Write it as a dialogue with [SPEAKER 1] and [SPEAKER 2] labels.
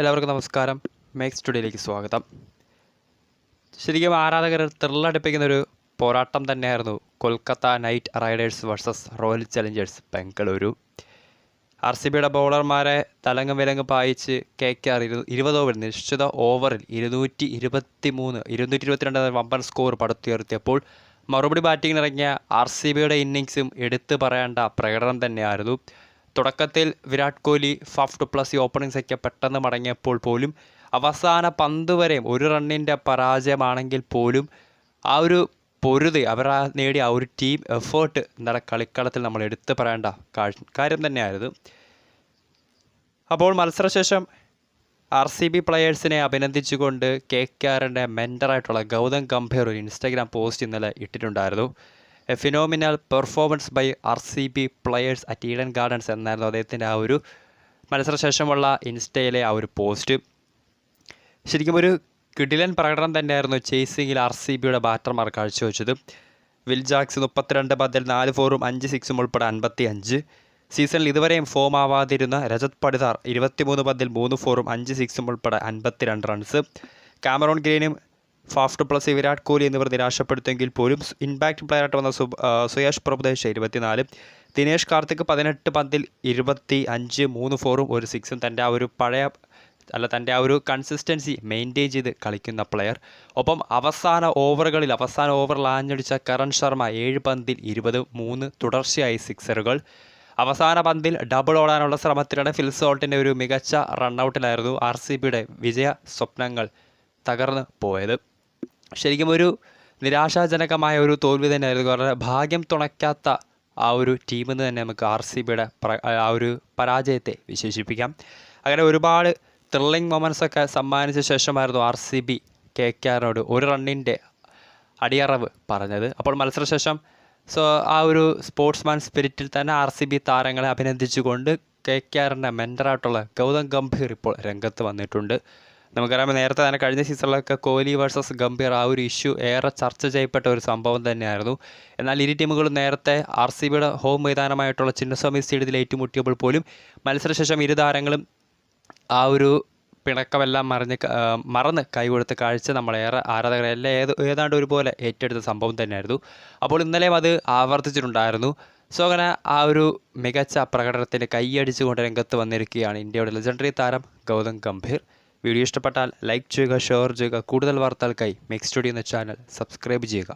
[SPEAKER 1] എല്ലാവർക്കും നമസ്കാരം. മേക്സ് സ്റ്റുഡിയോയിലേക്ക് സ്വാഗതം. ശരിക്കും ആരാധകർ ത്രില്ലടിപ്പിക്കുന്ന ഒരു പോരാട്ടം തന്നെയായിരുന്നു Kolkata Knight Riders versus Royal Challengers Bengaluru R C ബിയുടെ ബൗളർമാരെ തലങ്ങും വിലങ്ങും പായിച്ച് കെ കെ ആർ ഇരു ഇരുപത് ഓവർ നിശ്ചിത ഓവറിൽ ഇരുന്നൂറ്റി ഇരുപത്തി മൂന്ന് ഇരുന്നൂറ്റി ഇരുപത്തിരണ്ട് വമ്പൻ സ്കോർ പടുത്തുയർത്തിയപ്പോൾ മറുപടി ബാറ്റിങ്ങിനിറങ്ങിയ ആർ സി ബിയുടെ ഇന്നിങ്സും എടുത്തു പറയേണ്ട പ്രകടനം തന്നെയായിരുന്നു. തുടക്കത്തിൽ Virat Kohli Faf du Plessis openings ഒക്കെ പെട്ടെന്ന് മടങ്ങിയപ്പോൾ പോലും അവസാന പന്ത് വരെയും ഒരു റണ്ണിന്റെ പരാജയമാണെങ്കിൽ പോലും ആ ഒരു പൊരുതി അവർ ആ നേടിയ ആ ഒരു ടീം എഫേർട്ട് എന്താണ് കളിക്കളത്തിൽ നമ്മൾ എടുത്തു പറയേണ്ട കാര്യം തന്നെയായിരുന്നു. അപ്പോൾ മത്സരശേഷം ആർ സി ബി പ്ലെയേഴ്സിനെ അഭിനന്ദിച്ചുകൊണ്ട് കെ കെ ആറിന്റെ മെന്ററായിട്ടുള്ള ഗൗതം ഗംഭീർ ഒരു ഇൻസ്റ്റാഗ്രാം പോസ്റ്റ് ഇന്നലെ ഇട്ടിട്ടുണ്ടായിരുന്നു. A phenomenal performance by R C B players at Eden Gardens എന്നായിരുന്നു അദ്ദേഹത്തിന്റെ ആ ഒരു മത്സരശേഷമുള്ള ഇൻസ്റ്റയിലെ ആ ഒരു പോസ്റ്റ് ശരിക്കും ഒരു കിടിലൻ പ്രകടനം തന്നെയായിരുന്നു ചേസിങ്ങിൽ ആർ സി ബിയുടെ ബാറ്റർമാർ കാഴ്ചവെച്ചത്. വിൽ ജാക്സ് മുപ്പത്തിരണ്ട് പതിൽ നാല് ഫോറും അഞ്ച് സിക്സും ഉൾപ്പെടെ അൻപത്തി അഞ്ച് സീസണിൽ ഇതുവരെയും ഫോം ആവാതിരുന്ന രജത് പടിതാർ ഇരുപത്തിമൂന്ന് പതിൽ മൂന്ന് ഫോറും അഞ്ച് സിക്സും ഉൾപ്പെടെ അൻപത്തിരണ്ട് റൺസ് കാമറോൺ ഗ്രീനും ഫാഫ്റ്റ് പ്ലസ് വിരാട് കോഹ്ലി എന്നിവർ നിരാശപ്പെടുത്തിയെങ്കിൽ പോലും ഇമ്പാക്റ്റ് പ്ലെയറായിട്ട് വന്ന സുയേഷ് പ്രഭുദേശ് ഇരുപത്തിനാല് ദിനേഷ് കാർത്തിക് പതിനെട്ട് പന്തിൽ ഇരുപത്തി അഞ്ച് മൂന്ന് ഫോറും ഒരു സിക്സും തന്റെ ആ ഒരു പഴയ അല്ല തന്റെ ആ ഒരു കൺസിസ്റ്റൻസി മെയിന്റെയിൻ ചെയ്ത് കളിക്കുന്ന പ്ലെയർ. ഒപ്പം അവസാന ഓവറുകളിൽ അവസാന ഓവറിൽ ആഞ്ഞടിച്ച കരൺ ശർമ്മ ഏഴ് പന്തിൽ ഇരുപത് മൂന്ന് തുടർച്ചയായി സിക്സറുകൾ. അവസാന പന്തിൽ ഡബിൾ ഓടാനുള്ള ശ്രമത്തിലാണ് ഫിൽ സോൾട്ടിന്റെ ഒരു മികച്ച റണ്ണൗട്ടിലായിരുന്നു ആർ സി ബിയുടെ വിജയ സ്വപ്നങ്ങൾ തകർന്ന് പോയത്. ശരിക്കും ഒരു നിരാശാജനകമായ ഒരു തോൽവി തന്നെയായിരുന്നു. കാരണം ഭാഗ്യം തുണയ്ക്കാത്ത ആ ഒരു ടീമെന്ന് തന്നെ നമുക്ക് ആർ സി ബിയുടെ ആ ഒരു പരാജയത്തെ വിശേഷിപ്പിക്കാം. അങ്ങനെ ഒരുപാട് ത്രില്ലിംഗ് മൊമെന്റ്സ് ഒക്കെ സമ്മാനിച്ച ശേഷമായിരുന്നു R C B K K ആറിനോട് ഒരു റണ്ണിന്റെ അടിയറവ് പറഞ്ഞത്. അപ്പോൾ മത്സരശേഷം സോ ആ ഒരു സ്പോർട്സ്മാൻ സ്പിരിറ്റിൽ തന്നെ ആർ സി ബി താരങ്ങളെ അഭിനന്ദിച്ചുകൊണ്ട് കെ കെ ആറിന്റെ മെന്ററായിട്ടുള്ള ഗൗതം ഗംഭീർ ഇപ്പോൾ രംഗത്ത് വന്നിട്ടുണ്ട്. നമുക്കറിയാം നേരത്തെ തന്നെ കഴിഞ്ഞ സീസണിലൊക്കെ കോഹ്ലി വേഴ്സസ് ഗംഭീർ ആ ഒരു ഇഷ്യൂ ഏറെ ചർച്ച ചെയ്യപ്പെട്ട ഒരു സംഭവം തന്നെയായിരുന്നു. എന്നാൽ ഇരു ടീമുകളും നേരത്തെ ആർ സി ബിയുടെ ഹോം മൈതാനമായിട്ടുള്ള ചിന്നസ്വാമി സ്റ്റേഡിയത്തിൽ ഏറ്റുമുട്ടിയപ്പോൾ പോലും മത്സരശേഷം ഇരു താരങ്ങളും ആ ഒരു പിണക്കമെല്ലാം മറിഞ്ഞ് മറന്ന് കൈകൊടുത്ത കാഴ്ച നമ്മളേറെ ആരാധകരെ എല്ലാം ഏത് ഏതാണ്ട് ഒരുപോലെ ഏറ്റെടുത്ത സംഭവം തന്നെയായിരുന്നു. അപ്പോൾ ഇന്നലെയും അത് ആവർത്തിച്ചിട്ടുണ്ടായിരുന്നു. സോ അങ്ങനെ ആ ഒരു മികച്ച പ്രകടനത്തിന് കൈയടിച്ചുകൊണ്ട് രംഗത്ത് വന്നിരിക്കുകയാണ് ഇന്ത്യയുടെ ലെജൻഡറി താരം ഗൗതം ഗംഭീർ. വീഡിയോ ഇഷ്ടപ്പെട്ടാൽ ലൈക്ക് ചെയ്യുക ഷെയർ ചെയ്യുക കൂടുതൽ വാർത്തകൾക്കായി മെക്സ് സ്റ്റുഡിയോ എന്ന ചാനൽ സബ്സ്ക്രൈബ് ചെയ്യുക.